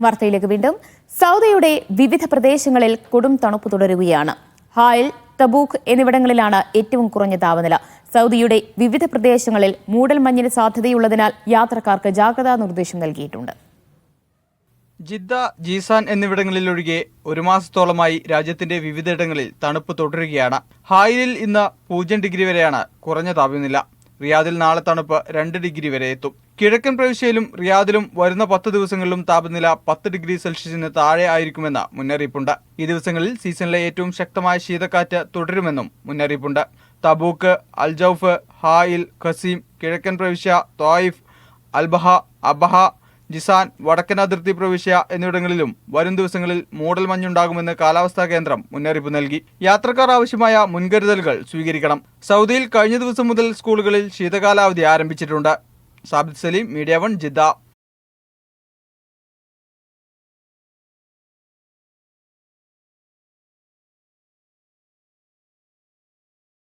വാർത്തയിലേക്ക് വീണ്ടും. സൗദിയുടെ വിവിധ പ്രദേശങ്ങളിൽ കൊടും തണുപ്പ് തുടരുകയാണ്. ഹായൽ തബൂക്ക് എന്നിവിടങ്ങളിലാണ് ഏറ്റവും കുറഞ്ഞ താപനില. സൗദിയുടെ വിവിധ പ്രദേശങ്ങളിൽ മൂടൽമഞ്ഞിന് സാധ്യതയുള്ളതിനാൽ യാത്രക്കാർക്ക് ജാഗ്രതാ നിർദ്ദേശം നൽകിയിട്ടുണ്ട്. ജിദ്ദ ജീസാൻ എന്നിവിടങ്ങളിലൊഴികെ ഒരു മാസത്തോളമായി രാജ്യത്തിന്റെ വിവിധയിടങ്ങളിൽ തണുപ്പ് തുടരുകയാണ്. ഹായിലിൽ ഇന്ന് പൂജ്യം ഡിഗ്രി വരെയാണ് കുറഞ്ഞ താപനില. റിയാദിൽ നാളെ തണുപ്പ് രണ്ട് ഡിഗ്രി വരെ എത്തും. കിഴക്കൻ പ്രവിശ്യയിലും റിയാദിലും വരുന്ന പത്ത് ദിവസങ്ങളിലും താപനില പത്ത് ഡിഗ്രി സെൽഷ്യസിന് താഴെ ആയിരിക്കുമെന്ന മുന്നറിയിപ്പുണ്ട്. ഈ ദിവസങ്ങളിൽ സീസണിലെ ഏറ്റവും ശക്തമായ ശീതക്കാറ്റ് തുടരുമെന്നും മുന്നറിയിപ്പുണ്ട്. തബൂക്ക് അൽജൌഫ് ഹായിൽ ഖസീം കിഴക്കൻ പ്രവിശ്യ ത്വായിഫ് അൽബഹ അബഹ ജിസാൻ വടക്കൻ അതിർത്തി പ്രവിശ്യ എന്നിവിടങ്ങളിലും വരും ദിവസങ്ങളിൽ മൂടൽ മഞ്ഞുണ്ടാകുമെന്ന് കാലാവസ്ഥാ കേന്ദ്രം മുന്നറിയിപ്പ് നൽകി. യാത്രക്കാർ ആവശ്യമായ മുൻകരുതലുകൾ സ്വീകരിക്കണം. സൗദിയിൽ കഴിഞ്ഞ ദിവസം മുതൽ സ്കൂളുകളിൽ ശീതകാലാവധി ആരംഭിച്ചിട്ടുണ്ട്. Sabid Saleem media one Jeddah.